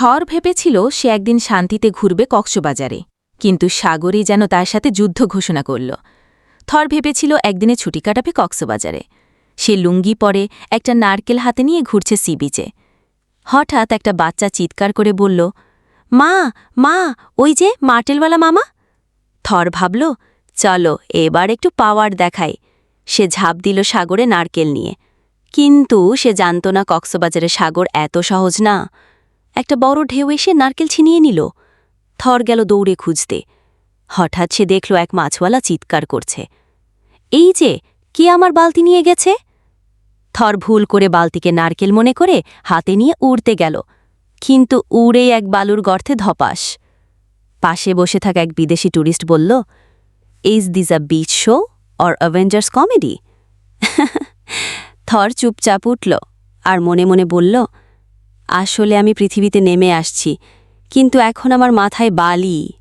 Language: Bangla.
থর ভেবেছিল সে একদিন শান্তিতে ঘুরবে কক্সবাজারে। কিন্তু সাগরই যেন তার সাথে যুদ্ধ ঘোষণা করল। থর ভেবেছিল একদিনে ছুটি কাটাবে কক্সবাজারে। সে লুঙ্গি পরে একটা নারকেল হাতে নিয়ে ঘুরছে সি বিচে। হঠাৎ একটা বাচ্চা চিৎকার করে বলল, মা মা, ওই যে মার্টেলওয়ালা মামা? থর ভাবল, চলো, এবার একটু পাওয়ার দেখাই। সে ঝাঁপ দিল সাগরে নারকেল নিয়ে। কিন্তু সে জানত না কক্সবাজারের সাগর এত সহজ না। একটা বড় ঢেউ এসে নারকেল ছিনিয়ে নিল। থর গেল দৌড়ে খুঁজতে। হঠাৎ সে দেখল এক মাছওয়ালা চিৎকার করছে। এই যে, কে আমার বালতি নিয়ে গেছে? থর ভুল করে বালতিকে নারকেল মনে করে হাতে নিয়ে উড়তে গেল। কিন্তু উড়েই এক বালুর গর্তে ধপাস। পাশে বসে থাকা এক বিদেশি ট্যুরিস্ট বলল is this a beach show or Avengers comedy Thor চুপচাপ উঠল আর মনে মনে বলল আসলে আমি পৃথিবীতে নেমে আসছি কিন্তু এখন আমার মাথায় বালি।